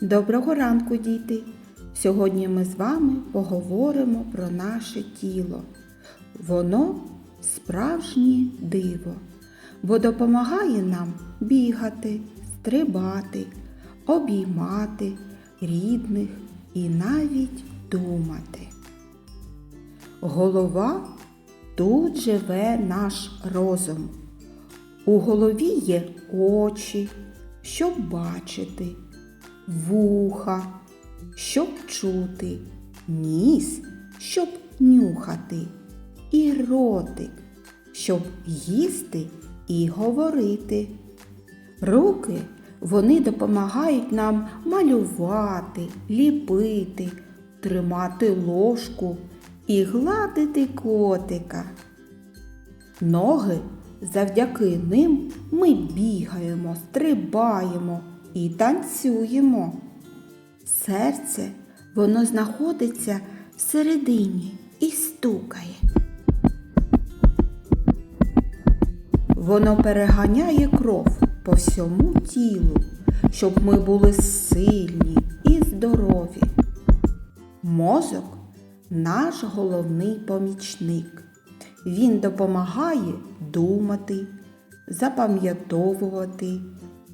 Доброго ранку, діти! Сьогодні ми з вами поговоримо про наше тіло. Воно справжнє диво, бо допомагає нам бігати, стрибати, обіймати рідних і навіть думати. Голова тут живе наш розум. У голові є очі, щоб бачити, вуха, щоб чути, ніс, щоб нюхати, і ротик, щоб їсти і говорити. Руки вони допомагають нам малювати, ліпити, тримати ложку і гладити котика. Ноги завдяки ним ми бігаємо, стрибаємо і танцюємо. Серце воно знаходиться всередині і стукає. Воно переганяє кров по всьому тілу, щоб ми були сильні і здорові. Мозок наш головний помічник. Він допомагає думати, запам'ятовувати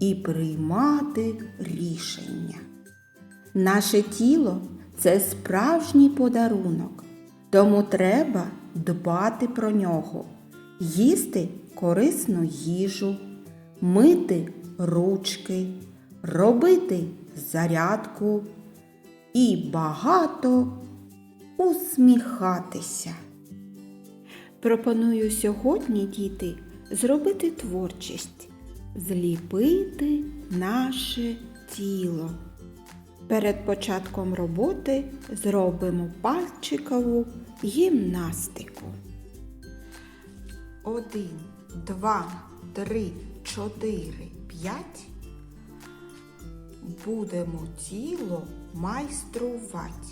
і приймати рішення. Наше тіло це справжній подарунок, тому треба дбати про нього, їсти корисну їжу, мити ручки, робити зарядку і багато усміхатися. Пропоную сьогодні, діти, зробити творчість, зліпити наше тіло. Перед початком роботи зробимо пальчикову гімнастику. Один, два, три, чотири, п'ять. Будемо тіло майструвати.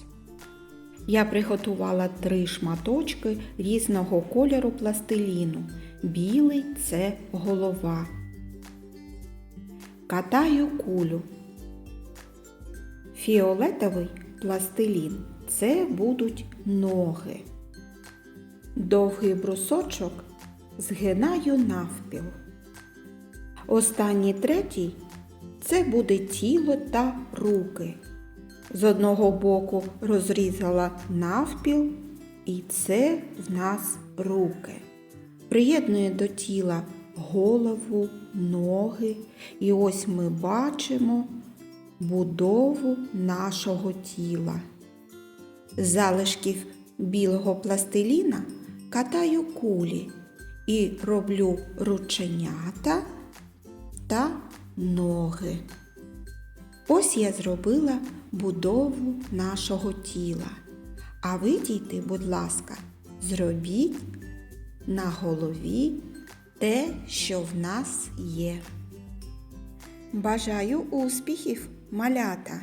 Я приготувала три шматочки різного кольору пластиліну. Білий це голова. Катаю кулю. Фіолетовий пластилін це будуть ноги. Довгий брусочок згинаю навпіл. Останній третій це буде тіло та руки. З одного боку розрізала навпіл, і це в нас руки. Приєднує до тіла голову, ноги, і ось ми бачимо будову нашого тіла. З залишків білого пластиліна катаю кулі і роблю рученята та ноги. Ось я зробила будову нашого тіла. А ви, діти, будь ласка, зробіть на голові те, що в нас є. Бажаю успіхів, малята!